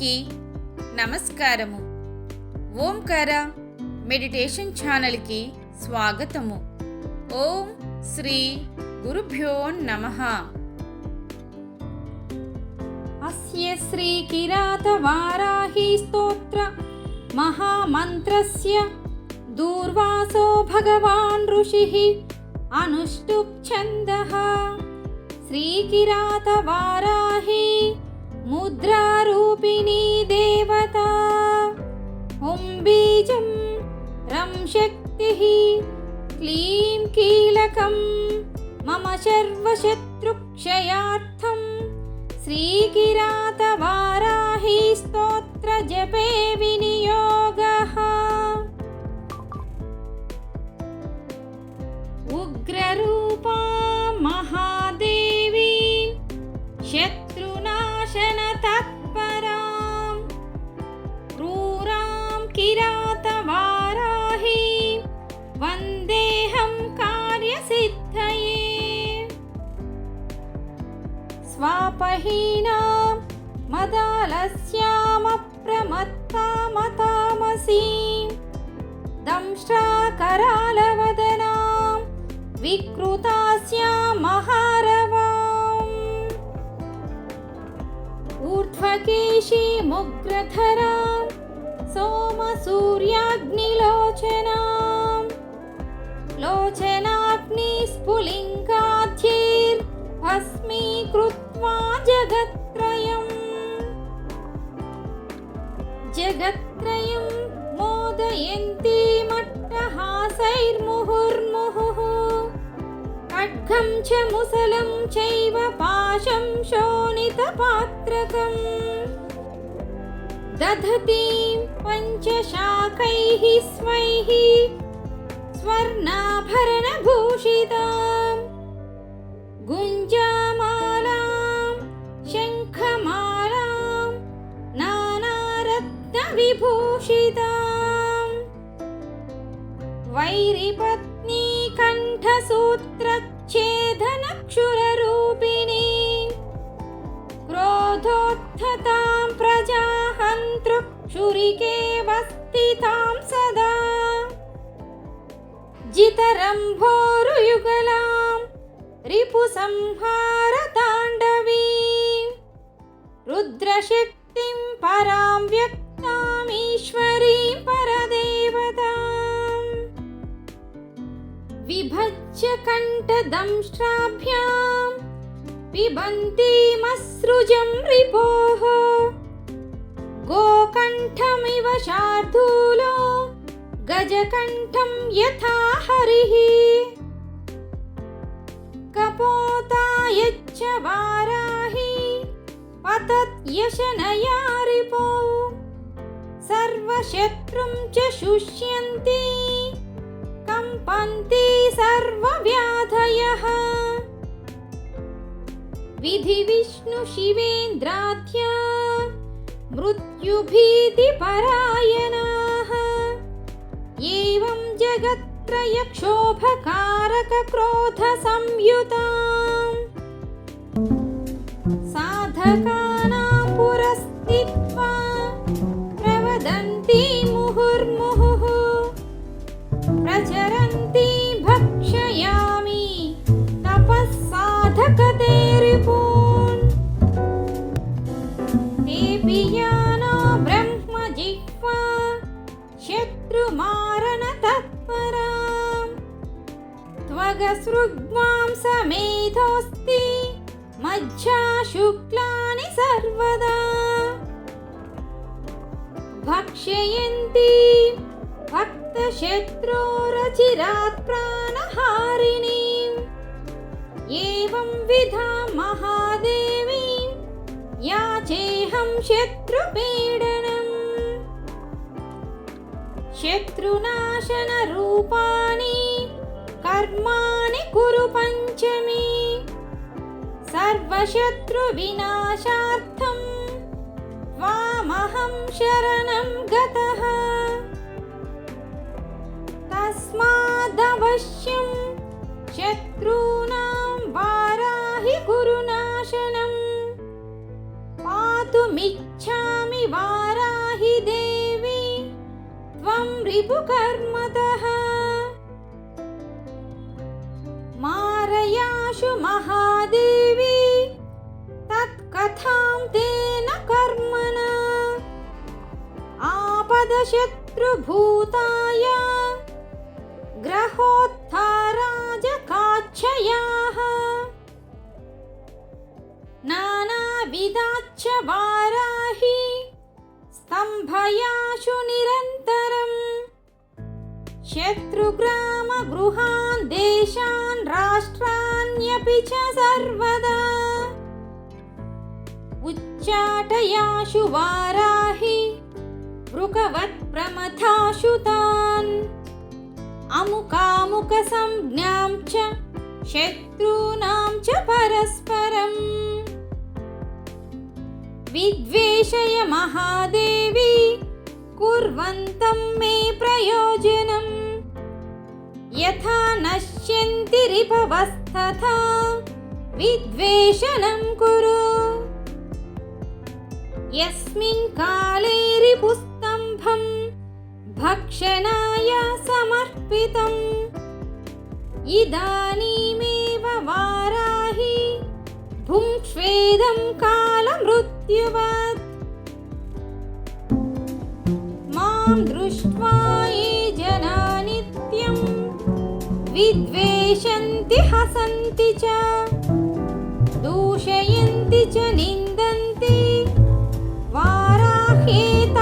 అందరికీ నమస్కారము. ఓంకార మెడిటేషన్ ఛానల్కి స్వాగతము. ఓం శ్రీ గురుభ్యో నమ. అస్య శ్రీ కిరాత వారాహి స్తోత్ర మహామంత్రస్య దూర్వాసో భగవాన్ ఋషి అనుష్టుప్ ఛందः శ్రీకిరాతవారాహి ముద్రారూపిణీ దేవతా ఓం బీజం రం శక్తిः క్లీం కీలకం మమ సర్వశత్రుక్షయార్థం శ్రీకిరాతవారాహి స్తోత్ర జపే స్వాపహీనాం మదాలస్యామప్రమత్తామతామసీం దంష్ట్రాకరాలవదనాం వికృతాస్యాం మహారవాం ఊర్ధ్వకేశీముగ్రధరాం सोमसूर्याग्निलोचनां लोचनाग्निस्फुलिङ्गाध्यैर्भस्मीकृत्वा जगत्त्रयम् जगत्त्रयं मोदयन्तीमट्टहासैर्मुहुर्मुहुः खड्गं च मुसलं चैव पाशं शोणितपात्रकम्। दधतीं पञ्चशाखैः स्वैः स्वर्णाभरणभूषितां गुञ्जामालां नानारत्नविभूषिताम् वैरिपत्नी कण्ठसूत्रच्छेदनक्षुररूपिणी क्रोधोत्थतां प्रजाहन्तृक्षुरिके वस्तितां सदा जितरम्भोरुयुगलां रिपुसंहारताण्डवीं रुद्रशक्तिं परां पिबन्तीमसृजं रिपोः। गोकण्ठमिव शार्दूलो। गजकण्ठं यथा हरिः। कपोतायच्च वाराहि। पतत्यशनया रिपो सर्वशत्रुं च शुष्यन्ति कम्पन्ति सर्वव्याधयः विधिविष्णुशिवेन्द्राध्या मृत्युभीतिपरायणाः एवं जगत्त्रयक्षोभकारकक्रोधसंयुताम् साधकानां वदन्ति मुहुर्मुहुः। प्रचरन्ति भक्षयामि तपःसाधकते रिपून् तेऽपि ब्रह्म जिह्वा शत्रुमारणतत्पराम्। त्वगसृग् समेतोऽस्ति मज्जाषु భక్షయంతి భక్తశత్రోరచిరాత్ ప్రాణహారిణి ఏం విధా మహాదేవి యాచేహం శత్రుపీడనం శత్రునాశన రూపాణి కర్మాణి కురు పంచమి సర్వశత్రు వినాశార్థం त्वामहं शरणं गतः। तस्मादवश्यं शत्रूणां वाराहि गुरुनाशनं पातुमिच्छामि वाराहि देवी त्वं रिपुकर्मतः। मारयाशु महादेवी तत्कथां तेन आपदशत्रुभूताय ग्रहोत्थाराजकाच्छयाः नानाविधाच्च वाराहि स्तम्भयाशु निरन्तरम् शत्रुग्रामगृहान् देशान् राष्ट्राण्यपि च सर्वदा उच्चाटयाशु वाराहि वृकवत्प्रमथाशु तान् अमुकामुकसंज्ञां च शत्रूणां च परस्परम्। विद्वेषय महादेवी, कुर्वन्तं मे प्रयोजनम् यथा नश्यन्ति रिपवस्तथा विद्वेषणं कुरु। यस्मिन् काले भक्षणाय समर्पितम्। इदानीमेव वाराहि भुङ्क्ष्वेदं कालमृत्युवत्। मां दृष्ट्वा ये जना नित्यं विद्वेषन्ति हसन्ति च दूषयन्ति च निन्दन्ति। वाराह्येतान्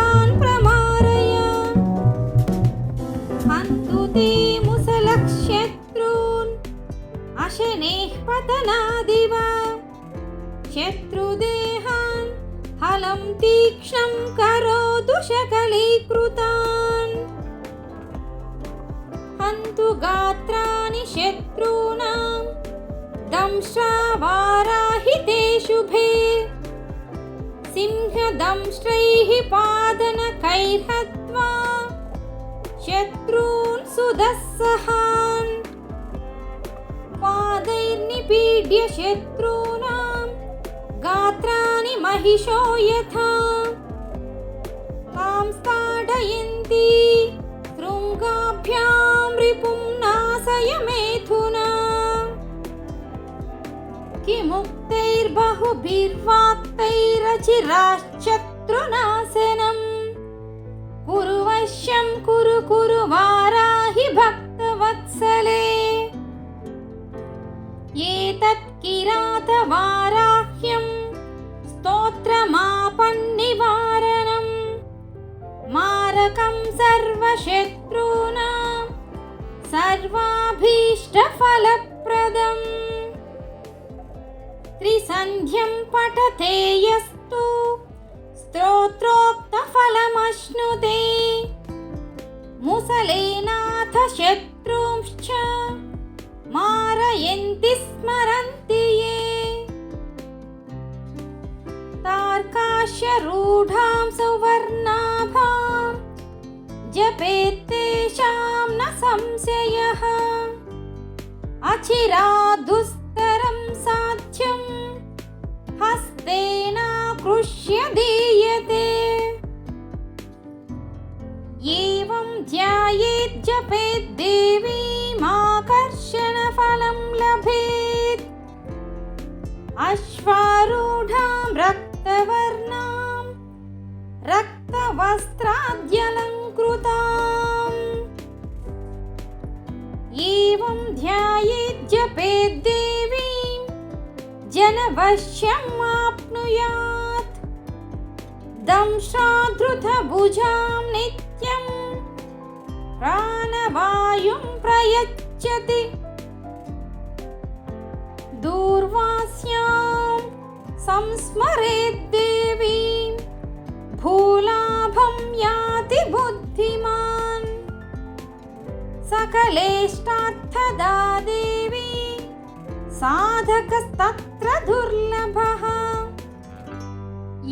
शत्रुदेहान् हलं तीक्ष्णं करोतु शकलीकृतान् हन्तु गात्राणि शत्रूणां दंश्रावाराहि ते शुभे सिंहदंष्ट्रैः पादनकैर्हत्वा शत्रून् सुदस्सहान् पादैर्निपीड्य शत्रूणां गात्राणि महिषो यथा तां स्थाडयन्ति शृङ्गाभ्यां रिपुं नाशय मेथुना किमुक्तैर्बहुभिर्वाक्तैरचिराश्चत्रुनाशनम् कुरु वश्यं कुरु कुरु वाराहि भक्तवत्सले एतत् किरातवाराह्यं సౌఖ్యం. స్తోత్రమాపన్నివారణం. మారకం సర్వశత్రూనాం. సర్వాభీష్టఫలప్రదం. త్రిసంధ్యం పఠతే యస్తు స్తోత్రోక్తఫలమశ్నుతే. ముసలేనాథ శత్రుంశ్చ अचिरादुस्तरं साध्यं हस्तेनाकृष्य दीयते एवं ध्यायेत् जपेत् देवीमाकर्षणफलं लभेत् अश्वारूढां रक्तवर्णां रक्तवस्त्राद्यलङ्कृताम् एवं ध्यायेत् जपेत् देवीं जनवश्यम् आप्नुयात् दंशाधृतभुजां नित्यं प्राणवायुं प्रयच्छति दूर्वास्यां संस्मरेत् देवीं भूलाभं याति बुद्धिमान् सकलेष्टार्थदा देवी साधकस्तत्र दुर्लभः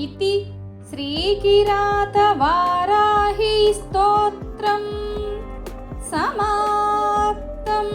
इति श्रीकिरातवाराही स्तोत्रं समाप्तम्